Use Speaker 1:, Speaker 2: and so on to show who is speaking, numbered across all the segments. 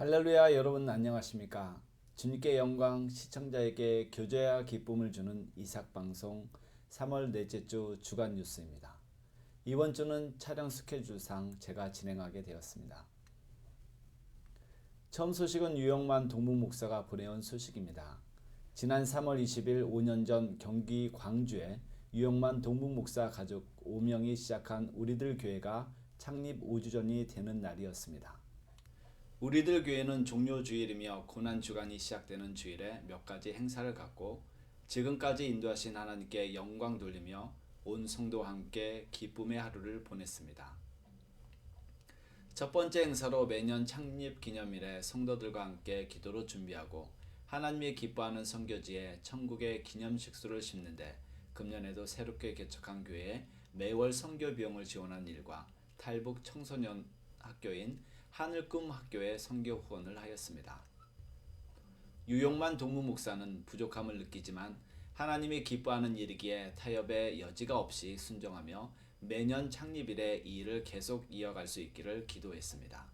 Speaker 1: 할렐루야 여러분 안녕하십니까? 주님께 영광 시청자에게 교제와 기쁨을 주는 이삭 방송 3월 넷째 주 주간 뉴스입니다. 이번 주는 촬영 스케줄상 제가 진행하게 되었습니다. 처음 소식은 유영만 동무 목사가 보내온 소식입니다. 지난 3월 20일 5년 전 경기 광주에 유영만 동무 목사 가족 5명이 시작한 우리들 교회가 창립 5주 전이 되는 날이었습니다. 우리들 교회는 종료 주일이며 고난 주간이 시작되는 주일에 몇 가지 행사를 갖고 지금까지 인도하신 하나님께 영광 돌리며 온 성도와 함께 기쁨의 하루를 보냈습니다. 첫 번째 행사로 매년 창립 기념일에 성도들과 함께 기도로 준비하고 하나님이 기뻐하는 선교지에 천국의 기념식수를 심는데 금년에도 새롭게 개척한 교회에 매월 선교 비용을 지원한 일과 탈북 청소년 학교인 하늘꿈 학교에 선교 후원을 하였습니다. 유용만 동무 목사는 부족함을 느끼지만 하나님이 기뻐하는 일이기에 타협의 여지가 없이 순종하며 매년 창립일에 이 일을 계속 이어갈 수 있기를 기도했습니다.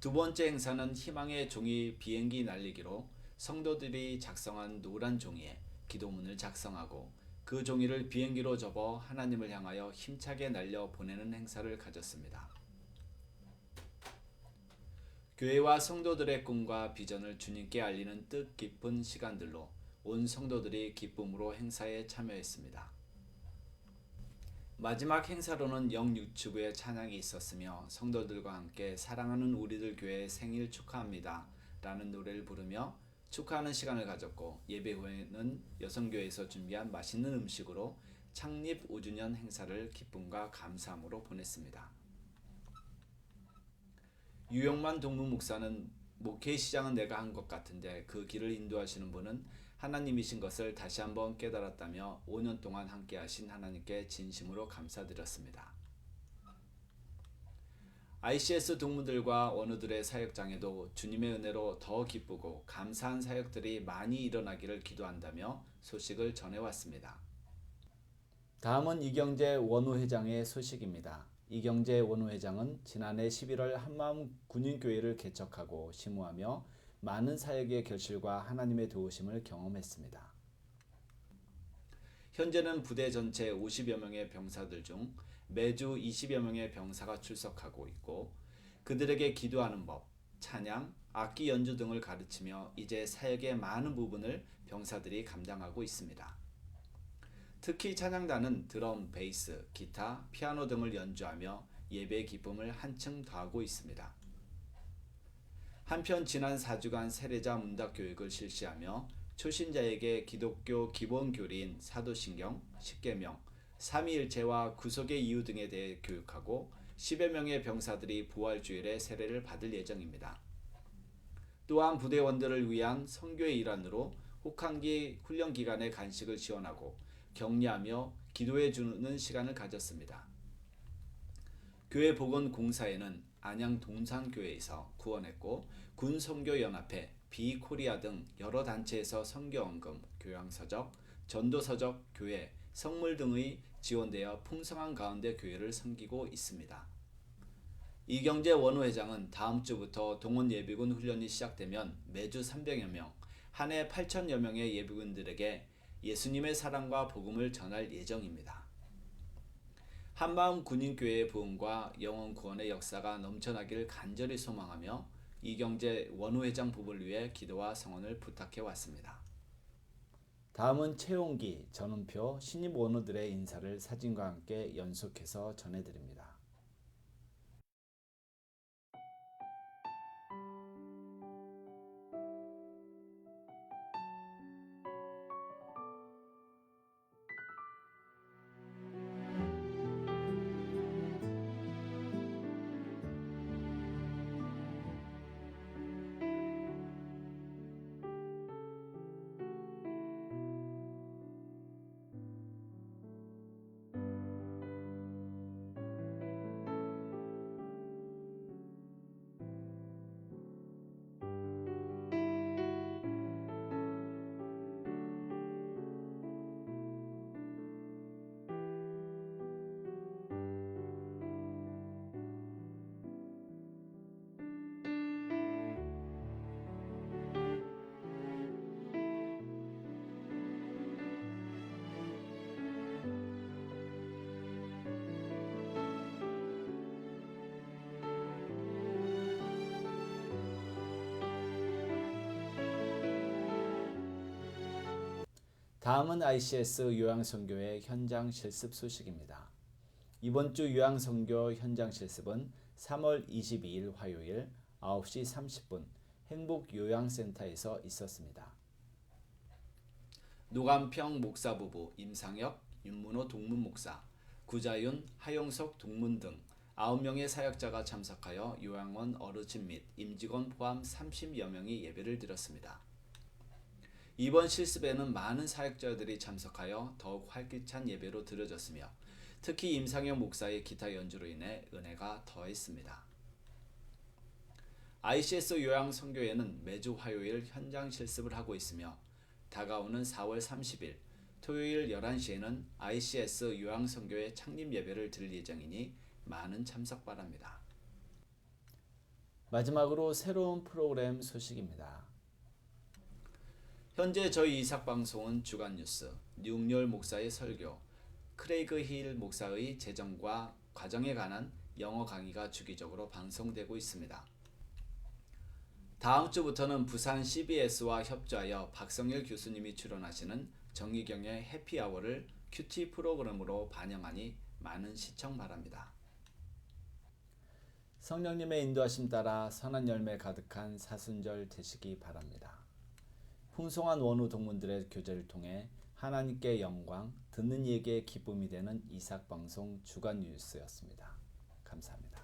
Speaker 1: 두 번째 행사는 희망의 종이 비행기 날리기로 성도들이 작성한 노란 종이에 기도문을 작성하고 그 종이를 비행기로 접어 하나님을 향하여 힘차게 날려 보내는 행사를 가졌습니다. 교회와 성도들의 꿈과 비전을 주님께 알리는 뜻깊은 시간들로 온 성도들이 기쁨으로 행사에 참여했습니다. 마지막 행사로는 영 유튜브의 찬양이 있었으며 성도들과 함께 사랑하는 우리들 교회 생일 축하합니다 라는 노래를 부르며 축하하는 시간을 가졌고 예배 후에는 여성교회에서 준비한 맛있는 음식으로 창립 5주년 행사를 기쁨과 감사함으로 보냈습니다. 유영만 동무 목사는 목회 시장은 내가 한 것 같은데 그 길을 인도하시는 분은 하나님이신 것을 다시 한번 깨달았다며 5년 동안 함께 하신 하나님께 진심으로 감사드렸습니다. ICS 동무들과 원우들의 사역장에도 주님의 은혜로 더 기쁘고 감사한 사역들이 많이 일어나기를 기도한다며 소식을 전해왔습니다. 다음은 이경재 원우 회장의 소식입니다. 이경재 원우 회장은 지난해 11월 한마음 군인교회를 개척하고 심우하며 많은 사역의 결실과 하나님의 도우심을 경험했습니다. 현재는 부대 전체 50여 명의 병사들 중 매주 20여 명의 병사가 출석하고 있고 그들에게 기도하는 법, 찬양, 악기 연주 등을 가르치며 이제 사역의 많은 부분을 병사들이 감당하고 있습니다. 특히 찬양단은 드럼, 베이스, 기타, 피아노 등을 연주하며 예배의 기쁨을 한층 더하고 있습니다. 한편 지난 4주간 세례자 문답 교육을 실시하며 초신자에게 기독교 기본 교리인 사도신경, 십계명, 삼위일체와 구속의 이유 등에 대해 교육하고 10여 명의 병사들이 부활주일에 세례를 받을 예정입니다. 또한 부대원들을 위한 선교의 일환으로 혹한기 훈련 기간에 간식을 지원하고 격려하며 기도해 주는 시간을 가졌습니다. 교회 복원 공사에는 안양 동산교회에서 구원했고 군 선교 연합회, 비코리아 등 여러 단체에서 선교 원금, 교양 서적, 전도 서적, 교회, 성물 등의 지원되어 풍성한 가운데 교회를 섬기고 있습니다. 이경재 원우 회장은 다음 주부터 동원 예비군 훈련이 시작되면 매주 300여 명, 한 해 8천여 명의 예비군들에게 예수님의 사랑과 복음을 전할 예정입니다. 한마음 군인교회의 부흥과 영원 구원의 역사가 넘쳐나기를 간절히 소망하며 이경재 원우 회장 부부를 위해 기도와 성원을 부탁해 왔습니다. 다음은 최용기, 전은표, 신입 원우들의 인사를 사진과 함께 연속해서 전해드립니다. 다음은 ICS 요양선교회 현장 실습 소식입니다. 이번 주 요양선교 현장 실습은 3월 22일 화요일 9시 30분 행복요양센터에서 있었습니다. 노감평 목사 부부 임상혁, 윤문호 동문 목사, 구자윤, 하용석 동문 등 9명의 사역자가 참석하여 요양원 어르신 및 임직원 포함 30여 명이 예배를 드렸습니다. 이번 실습에는 많은 사역자들이 참석하여 더욱 활기찬 예배로 드려졌으며 특히 임상혁 목사의 기타 연주로 인해 은혜가 더했습니다. ICS 요양 선교회는 매주 화요일 현장 실습을 하고 있으며 다가오는 4월 30일 토요일 11시에는 ICS 요양 선교회 창립 예배를 드릴 예정이니 많은 참석 바랍니다. 마지막으로 새로운 프로그램 소식입니다. 현재 저희 이삭 방송은 주간 뉴스, 뉴열 목사의 설교, 크레이그 힐 목사의 재정과 과정에 관한 영어 강의가 주기적으로 방송되고 있습니다. 다음 주부터는 부산 CBS와 협조하여 박성일 교수님이 출연하시는 정의경의 해피아워를 큐티 프로그램으로 반영하니 많은 시청 바랍니다. 성령님의 인도하심 따라 선한 열매 가득한 사순절 되시기 바랍니다. 풍성한 원우 동문들의 교제를 통해 하나님께 영광, 듣는 이에게 기쁨이 되는 이삭 방송 주간 뉴스였습니다. 감사합니다.